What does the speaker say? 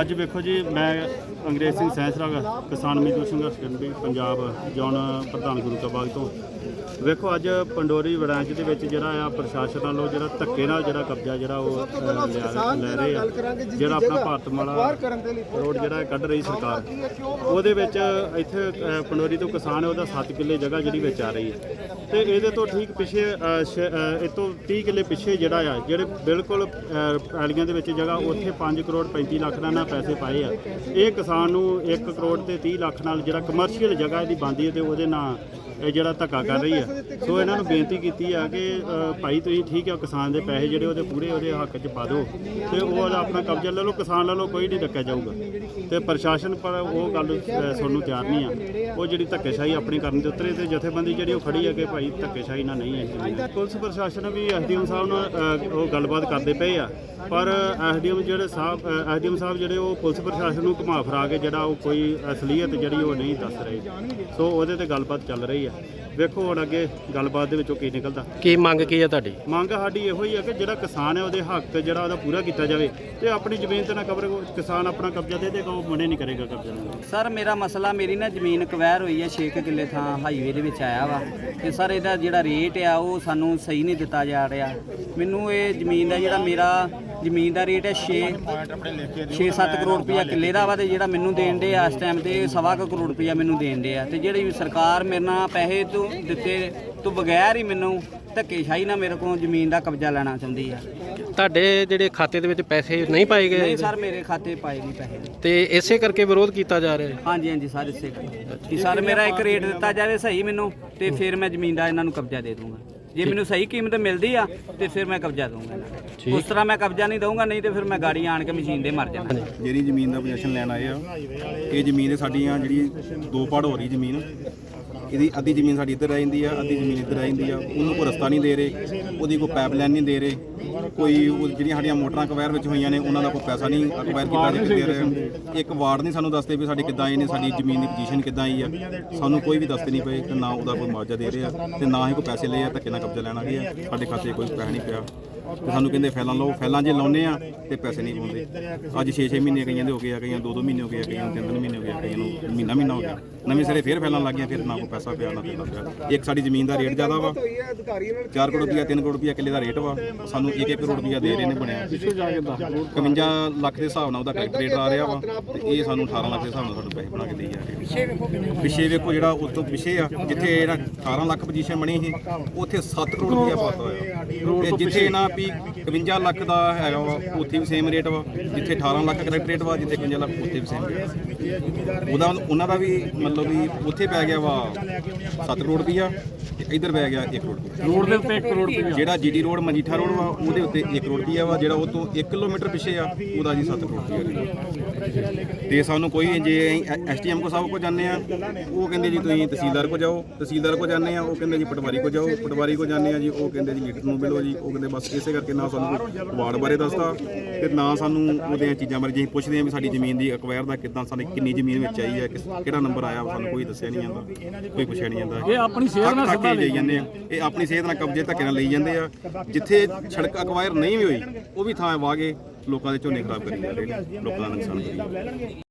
ਅੱਜ ਵੇਖੋ ਜੀ ਮੈਂ ਅੰਗਰੇਜ਼ ਸਿੰਘ ਸੈਂਸਰਾ ਕਿਸਾਨ ਮਜ਼ਦੂਰ ਸੰਘਰਸ਼ ਕਮੇਟੀ ਪੰਜਾਬ ਜੌਨ ਪ੍ਰਧਾਨ ਗੁਰੂ ਕਾ ਬਾਗ ਤੋਂ। ਵੇਖੋ ਅੱਜ ਪੰਡੋਰੀ ਵੜਾਂਚ ਦੇ ਵਿੱਚ ਜਿਹੜਾ ਆ ਪ੍ਰਸ਼ਾਸਨ ਵੱਲੋਂ ਜਿਹੜਾ ਧੱਕੇ ਨਾਲ ਜਿਹੜਾ ਕਬਜ਼ਾ ਜਿਹੜਾ ਉਹ ਲਿਆ- ਲੈ ਰਹੇ। ਆ ਜਿਹੜਾ ਆਪਣਾ ਭਾਰਤਮਾਲਾ ਰੋਡ ਜਿਹੜਾ ਕੱਢ ਰਹੀ ਸਰਕਾਰ। ਉਹਦੇ ਵਿੱਚ ਇੱਥੇ ਅ, ਪੰਡੋਰੀ ਤੋਂ ਕਿਸਾਨ ਹੈ ਉਹਦਾ 7 ਕਿੱਲੇ ਜਗ੍ਹਾ ਜਿਹੜੀ ਵਿੱਚ ਆ ਰਹੀ ਹੈ। ਤੇ ਇਹਦੇ ਤੋਂ ਠੀਕ ਪਿੱਛੇ ਅ, ਸ਼- ਅ, ਇਹ ਤੋਂ 30 ਕਿੱਲੇ ਪਿੱਛੇ ਜਿਹੜਾ ਆ ਜਿਹੜੇ ਬਿਲਕੁਲ ਅ, ਪੈਲੀਆਂ ਦੇ ਵਿੱਚ ਜਗ੍ਹਾ ਉੱਥੇ 5 ਕਰੋੜ 35 ਲੱਖ ਦਾ ਨਾ ਪੈਸੇ ਪਾਏ ਆ। ਇਹ ਕਿਸਾਨ ਨੂੰ 1 ਕਰੋੜ ਤੇ 30 ਲੱਖ ਨਾਲ ਜਿਹੜਾ ਕਮਰਸ਼ੀਅਲ ਜਗ੍ਹਾ ਇਹਦੀ ਬਣਦੀ ਹੈ ਤੇ ਉਹਦੇ ਨਾਲ ਇਹ ਜਿਹੜਾ ਧੱਕਾ ਕਰ ਰਹੀ ਹੈ। ਸੋ ਇਹਨਾਂ ਨੂੰ ਬੇਨਤੀ ਕੀਤੀ ਆ ਕਿ ਭਾਈ ਤੁਸੀਂ ਠੀਕ ਆ ਕਿਸਾਨ ਦੇ ਪੈਸੇ ਜਿਹੜੇ ਉਹਦੇ ਪੂਰੇ ਉਹਦੇ ਹੱਕ 'ਚ ਪਾ ਦਿਓ। ਤੇ ਉਹ ਉਹਦਾ ਆਪਣਾ ਕਬਜ਼ਾ ਲੈ ਲਓ ਕਿਸਾਨ ਲੈ ਲਓ ਕੋਈ ਨਹੀਂ ਡੱਕਿਆ ਜਾਊਗਾ। ਤੇ ਪ੍ਰਸ਼ਾਸਨ ਪਰ ਉਹ ਗੱਲ ਅ, ਸੁਣਨ ਨੂੰ ਤਿਆਰ ਨਹੀਂ ਆ। ਉਹ ਜਿਹੜੀ ਧੱਕੇਸ਼ਾਹੀ ਆਪਣੀ ਕਰਨ ਦੇ ਉੱਤਰੇ ਤੇ ਜਥੇਬੰਦੀ ਜਿਹੜੀ ਉਹ ਖੜੀ ਹੈ ਕਿ ਭਾਈ ਧੱਕੇਸ਼ਾਹੀ ਨਾਲ ਨਹੀਂ ਹੈ। ਪੁਲਿਸ ਪ੍ਰਸ਼ਾਸਨ ਵੀ ਐਸਡੀਐਮ ਸਾਹਿਬ ਨਾਲ ਉਹ ਗੱਲਬਾਤ ਕਰਦੇ ਪਏ ਆ। ਪਰ ਐਸਡੀਐਮ ਜਿਹੜੇ ਸਾਹਿਬ ਐਸਡੀਐਮ ਸਾਹਿਬ ਜਿਹੜੇ ਉਹ ਪੁਲਿਸ ਪ੍ਰਸ਼ਾਸਨ ਨੂੰ ਘੁਮਾ ਫਰਾ ਕੇ ਜਿਹੜਾ ਉਹ ਕੋਈ ਅਸਲੀਅਤ ਜਿਹੜੀ ਉਹ ਨਹੀਂ ਦੱਸ ਰਹੇ। ਸੋ ਉਹਦੇ ਤੇ ਗੱਲਬਾਤ ਚੱਲ ਰਹੀ ਆ। ਵੇਖੋ ਹੁਣ ਅੱਗੇ ਗੱਲਬਾਤ ਦੇ ਵਿੱਚੋਂ ਕੀ ਨਿਕਲਦਾ। ਕੀ ਮੰਗ ਕੀ ਹੈ ਤੁਹਾਡੀ? ਮੰਗ ਸਾਡੀ ਇਹੋ ਹੀ ਹੈ ਕਿ ਜਿਹੜਾ ਕਿਸਾਨ ਹੈ ਉਹਦੇ ਹੱਕ ਜਿਹੜਾ ਉਹਦਾ ਪੂਰਾ ਕੀਤਾ ਜਾਵੇ ਤੇ ਆਪਣੀ ਜ਼ਮੀਨ ਤੇ ਨਾ ਕਬਰ ਕਿਸਾਨ ਆਪਣਾ ਕਬਜ਼ਾ ਦੇ ਦੇਗਾ ਉਹ ਮਨੇ ਨਹੀਂ ਕਰੇਗਾ ਕਬਜ਼ਾ ਸਰ ਮੇਰਾ ਮਸਲਾ ਮੇਰੀ ਨਾ ਜ਼ਮੀਨ ਕਵੈਰ ਹੋਈ ਹੈ 6 ਕਿੱਲੇ ਥਾਂ ਹਾਈਵੇ ਦੇ ਵਿੱਚ ਆਇਆ ਵਾ। ਤੇ ਸਰ ਇਹਦਾ ਜਿਹੜਾ ਰੇਟ ਆ ਉਹ ਸਾਨੂੰ ਸਹੀ ਨਹੀਂ ਦਿੱਤਾ ਜਾ ਰਿਹਾ। ਮੈਨੂੰ ਇਹ ਜ਼ਮੀਨ ਦਾ ਜਿਹੜਾ ਮੇਰਾ ਜ਼ਮੀਨ ਦਾ ਰੇਟ ਹੈ 6 6-7 ਕਰੋੜ ਰੁਪਇਆ ਕਿੱਲੇ ਦਾ ਵਾ ਤੇ ਜਿਹੜਾ ਮੈਨੂੰ ਦੇਣ ਦੇ ਆ ਇਸ ਟਾਈਮ ਤੇ ਸਵਾ ਕੁ ਕਰੋੜ ਰੁਪਇਆ ਮੈਨੂੰ ਦੇਣ ਦੇ ਆ ਤੇ ਜਿਹੜੀ ਸਰਕਾਰ ਮੇਰੇ ਨਾਲ ਪੈਸੇ ਤੋਂ ਦਿੱਤੇ ਤੋਂ ਬਗੈਰ ਹੀ ਮੈਨੂੰ ਧੱਕੇਸ਼ਾਹੀ ਨਾਲ ਮੇਰੇ ਕੋਲ ਜ਼ਮੀਨ ਦਾ ਕਬਜ਼ਾ ਲੈਣਾ ਚਾਹੁੰਦੀ ਆ। ਤੁਹਾਡੇ ਜਿਹੜੇ ਖਾਤੇ ਦੇ ਵਿੱਚ ਪੈਸੇ ਨਹੀਂ ਪਾਏ ਗਏ? ਨਹੀਂ ਸਰ ਮੇਰੇ ਖਾਤੇ ਪਾਏ ਨਹੀਂ ਪੈਸੇ। ਤੇ ਇਸੇ ਕਰਕੇ ਵਿਰੋਧ ਕੀਤਾ ਜਾ ਰਿਹਾ ਹੈ? ਹਾਂਜੀ ਹਾਂਜੀ ਸਾਰੇ ਸਿੱਖ ਕਿ ਸਰ ਮੇਰਾ ਇੱਕ ਰੇਟ ਦਿੱਤਾ ਜਾਵੇ ਸਹੀ ਮੈਨੂੰ ਤੇ ਫਿਰ ਮੈਂ ਜ਼ਮੀਨ ਦਾ ਇਹਨਾਂ ਨੂੰ ਕਬਜ਼ਾ ਦੇ ਦੂੰਗਾ। ਜੇ ਮੈਨੂੰ ਸਹੀ ਕੀਮਤ ਮਿਲਦੀ ਆ ਤੇ ਫਿਰ ਮੈਂ ਕਬਜ਼ਾ ਨੂੰ। ਉਸ ਤਰ੍ਹਾਂ ਮੈਂ ਕਬਜ਼ਾ ਨਹੀਂ ਦਊਂਗਾ ਨਹੀਂ ਤੇ ਫਿਰ ਮੈਂ ਗਾੜੀ ਆਣ ਕੇ ਮਸ਼ੀਨ ਦੇ ਮਰ ਜਾਣਾ। ਜਿਹੜੀ ਜ਼ਮੀਨ ਦਾ ਪੋਜੀਸ਼ਨ ਲੈਣ ਆਏ ਆ ਇਹ ਜ਼ਮੀਨ ਸਾਡੀਆਂ ਜਿਹੜੀ ਦੋ ਪੜ ਹੋ ਰਹੀ ਜ਼ਮੀਨ ਇਹਦੀ ਅੱਧੀ ਜ਼ਮੀਨ ਸਾਡੀ ਇੱਧਰ ਰਹਿ ਜਾਂਦੀ ਆ, ਅੱਧੀ ਜ਼ਮੀਨ ਇੱਧਰ ਆ ਜਾਂਦੀ ਆ। ਉਹਨੂੰ ਕੋਈ ਰਸਤਾ ਨਹੀਂ ਦੇ ਰਹੇ, ਉਹਦੀ ਕੋਈ ਪਾਈਪਲਾਈਨ ਨਹੀਂ ਦੇ ਰਹੇ। ਕੋਈ ਉਹ ਜਿਹੜੀਆਂ ਸਾਡੀਆਂ ਮੋਟਰਾਂ ਅਕਵਾਇਰ ਵਿੱਚ ਹੋਈਆਂ ਨੇ, ਉਹਨਾਂ ਦਾ ਕੋਈ ਪੈਸਾ ਨਹੀਂ ਅਕਵਾਇਰ ਕੀਤਾ ਜਾ ਦੇ ਰਹੇ। ਇੱਕ ਵਾਰਡ ਨਹੀਂ ਸਾਨੂੰ ਦੱਸਦੇ ਵੀ ਸਾਡੀ ਕਿੱਦਾਂ ਆਏ ਨੇ ਸਾਡੀ ਜ਼ਮੀਨ ਦੀ ਪੋਜੀਸ਼ਨ ਕਿੱਦਾਂ ਆਈ ਆ। ਸਾਨੂੰ ਕੋਈ ਵੀ ਦੱਸਦੇ ਨਹੀਂ ਪਏ ਤੇ ਨਾ ਉਹਦਾ ਕੋਈ ਮੁਆਵਜ਼ਾ ਦੇ ਰਹੇ ਆ ਤੇ ਨਾ ਹੀ ਕੋਈ ਪੈਸੇ ਲਏ ਆ ਧੱਕੇ ਨਾਲ ਕਬਜ਼ਾ ਲੈਣਾ ਆ ਸਾਡੇ ਖਾਤੇ ਕੋਈ ਪੈਸਾ ਨਹੀਂ ਪਿਆ। ਤੇ ਸਾਨੂੰ ਕਹਿੰਦੇ ਫੈਲਾਂ ਲਓ ਫੈਲਾਂ ਜੇ ਲਾਉਨੇ ਆ ਤੇ ਪੈਸੇ ਨਹੀਂ ਪਾਉਂਦੇ। ਅੱਜ 6-6 ਮਹੀਨੇ ਕਈਆਂ ਦੇ ਹੋ ਗਏ ਆ ਕਈਆਂ 2-2 ਮਹੀਨੇ ਹੋ ਗਏ ਆ ਕਈਆਂ ਨੂੰ 3-3 ਮਹੀਨੇ ਹੋ ਗਏ ਆ ਕਈਆਂ ਨੂੰ ਮਹੀਨਾ ਮਹੀਨਾ ਹੋ ਗਿਆ। ਨਵੇਂ ਸਿਰੇ ਫੇਰ ਫੈਲਾਂ ਲੱਗ ਗਈਆਂ ਫਿਰ ਨਾ ਕੋਈ ਪੈਸਾ ਪਿਆ ਨਾ ਦੇਣਾ ਪਿਆ। ਇੱਕ ਸਾਡੀ ਜ਼ਮੀਨ ਦਾ ਰੇਟ ਜ਼ਿਆਦਾ ਵਾ। 4 ਕਰੋੜ ਰੁਪਇਆ 3 ਕਰੋੜ ਰੁਪਇਆ ਕਿੱਲੇ ਦਾ ਰੇਟ ਵਾ। ਸਾਨੂੰ 1-1 ਕਰੋੜ ਰੁਪਇਆ ਦੇ ਰਹੇ ਨੇ ਬਣਿਆ। 51 ਲੱਖ ਦੇ ਹਿਸਾਬ ਨਾਲ ਉਹਦਾ ਕਰੈਕਟ ਰੇਟ ਆ ਰਿਹਾ ਵਾ ਤੇ ਇਹ ਸਾਨੂੰ 18 ਲੱਖ ਦੇ ਹਿਸਾਬ ਨਾਲ ਸਾਨੂੰ ਪੈਸੇ ਬਣਾ ਕੇ ਦੇਈ ਜਾ ਰਹੇ ਪਿੱਛੇ ਵੇਖੋ ਜਿਹੜਾ ਉਸ ਤੋਂ ਪਿੱਛੇ ਆ ਜਿੱਥੇ ਜਿਹੜਾ 18 ਲੱਖ ਪੋਜੀਸ਼ਨ ਬਣੀ ਸੀ ਉੱਥੇ 7 ਕਰੋੜ ਰੁਪਇਆ ਪਾਤਾ ਹੋਇਆ। ਤੇ ਜਿੱਥੇ ਨਾ ਵੀ 51 ਲੱਖ ਦਾ ਹੈਗਾ ਵਾ ਉੱਥੇ ਵੀ ਸੇਮ ਰੇਟ ਵਾ ਜਿੱਥੇ 18 ਲੱਖ ਕਰੈਕਟ ਰੇਟ ਵਾ ਜਿੱਥੇ 51 ਲੱਖ ਉੱਥੇ ਵੀ ਸੇਮ ਰੇਟ ਉਹਦਾ ਉਹਨਾਂ ਦਾ ਵੀ ਮਤਲਬ ਵੀ ਉੱਥੇ ਪੈ ਗਿਆ ਵਾ 7 ਕਰੋੜ ਰੁਪਇਆ ਤੇ ਇੱਧਰ ਪੈ ਗਿਆ 1 ਕਰੋੜ ਰੋਡ ਦੇ ਉੱਤੇ 1 ਕਰੋੜ ਰੁਪਇਆ ਜਿਹੜਾ ਜੀਡੀ ਰੋਡ ਮਜੀਠਾ ਰੋਡ ਵਾ ਉਹਦੇ ਉੱਤੇ 1 ਕਰੋੜ ਰੁਪਇਆ ਵਾ ਜਿਹੜਾ ਉਹ ਤੋਂ 1 ਕਿਲੋਮੀਟਰ ਪਿੱਛੇ ਆ ਉਹਦਾ ਜੀ 7 ਕਰੋੜ ਰੁਪਇਆ ਤੇ ਸਾਨੂੰ ਕੋਈ ਜੇ ਐਸਟੀਐਮ ਕੋ ਸਾਹਿਬ ਕੋ ਜਾਂਦੇ ਆ ਉਹ ਕਹਿੰਦੇ ਜੀ ਤੁਸੀਂ ਤਹਿਸੀਲਦਾਰ ਕੋ ਜਾਓ ਤਹਿਸੀਲਦਾਰ ਕੋ ਜਾਂਦੇ ਆ ਉਹ ਕਹਿੰਦੇ ਜੀ ਪਟਵਾਰੀ ਕੋ ਜਾਓ ਪਟਵਾਰੀ ਕੋ ਜਾਂਦੇ ਆ ਜੀ ਉਹ ਕਹਿੰਦੇ ਜੀ ਮੀਟਰ ਨੂੰ ਮਿਲੋ ਜੀ ਉਹ ਕਹਿੰਦੇ ਬਸ ਇਸੇ ਕਰਕੇ ਨਾ ਸਾਨੂੰ ਵਾਰਡ ਬਾਰੇ ਦੱਸਦਾ ਤੇ ਨਾ ਸਾਨੂੰ ਉਹਦੀਆਂ ਚੀਜ਼ਾਂ ਬਾਰੇ ਜੇ ਪੁੱਛਦੇ ਆ ਵੀ ਸਾਡੀ ਜ਼ਮੀਨ ਦੀ ਅਕਵਾਇਰ ਦਾ ਕਿੱਦਾਂ ਸਾਨੂੰ ਕਿੰਨੀ ਜ਼ਮੀਨ ਵਿੱਚ ਆਈ ਹੈ ਕਿਸ- ਕਿਹੜਾ ਨੰਬਰ ਆਇਆ ਵਾ, ਸਾਨੂੰ ਕੋਈ ਦੱਸਿਆ ਨਹੀਂ ਜਾਂਦਾ ਕੋਈ ਪੁੱਛਿਆ ਨਹੀਂ ਜਾਂਦਾ। ਇਹ ਆਪਣੀ ਸਿਹਤ ਨਾਲ ਸਿੱਧਾ ਲਈ ਜਾਂਦੇ ਆ। ਇਹ ਆਪਣੀ ਸਿਹਤ ਨਾਲ ਕਬਜ਼ੇ ਧੱਕੇ ਨਾਲ ਲਈ ਜਾਂਦੇ ਆ। ਜਿੱਥੇ ਸੜਕ ਅਕਵਾਇਰ ਨਹੀਂ ਵੀ ਹੋਈ ਉਹ ਵੀ ਥਾਂ ਵਾਗੇ ਲੋਕਾਂ ਦੇ ਝੋਨੇ ਖਰਾਬ ਕਰੀ ਜਾਂਦੇ ਨੇ ਲੋਕਾਂ ਦਾ ਨੁਕਸਾਨ ਕਰੀ ਜਾਂਦੇ ਨੇ।